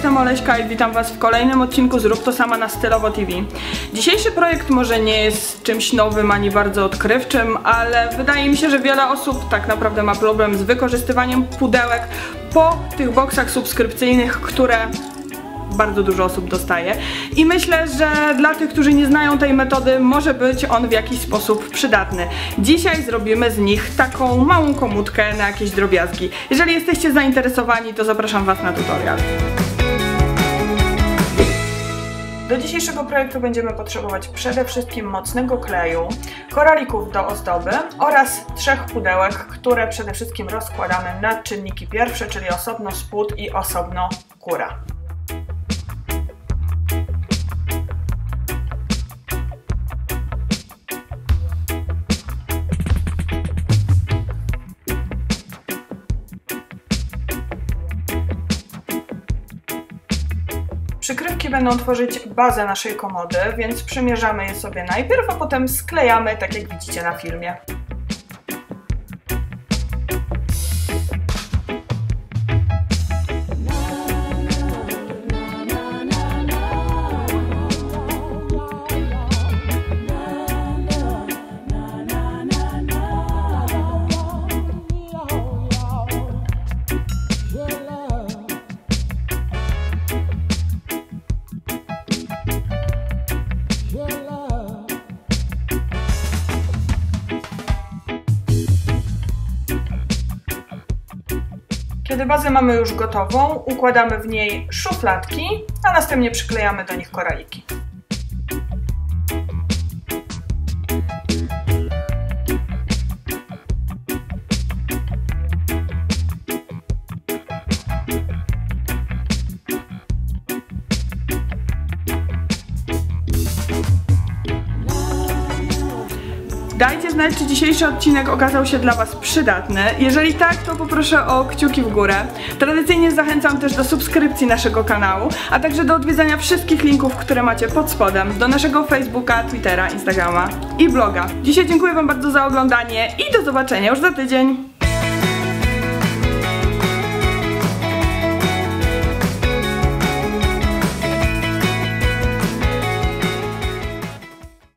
jestem Oleśka i witam Was w kolejnym odcinku Zrób to sama na Stylowo TV. Dzisiejszy projekt może nie jest czymś nowym ani bardzo odkrywczym, ale wydaje mi się, że wiele osób tak naprawdę ma problem z wykorzystywaniem pudełek po tych boksach subskrypcyjnych, które bardzo dużo osób dostaje. I myślę, że dla tych, którzy nie znają tej metody, może być on w jakiś sposób przydatny. Dzisiaj zrobimy z nich taką małą komutkę na jakieś drobiazgi. Jeżeli jesteście zainteresowani, to zapraszam Was na tutorial. Do dzisiejszego projektu będziemy potrzebować przede wszystkim mocnego kleju, koralików do ozdoby oraz trzech pudełek, które przede wszystkim rozkładamy na czynniki pierwsze, czyli osobno spód i osobno góra. Przykrywki będą tworzyć bazę naszej komody, więc przymierzamy je sobie najpierw, a potem sklejamy, tak jak widzicie na filmie. Kiedy bazę mamy już gotową, układamy w niej szufladki, a następnie przyklejamy do nich koraliki. Dajcie znać, czy dzisiejszy odcinek okazał się dla Was przydatny. Jeżeli tak, to poproszę o kciuki w górę. Tradycyjnie zachęcam też do subskrypcji naszego kanału, a także do odwiedzania wszystkich linków, które macie pod spodem, do naszego Facebooka, Twittera, Instagrama i bloga. Dzisiaj dziękuję Wam bardzo za oglądanie i do zobaczenia już za tydzień.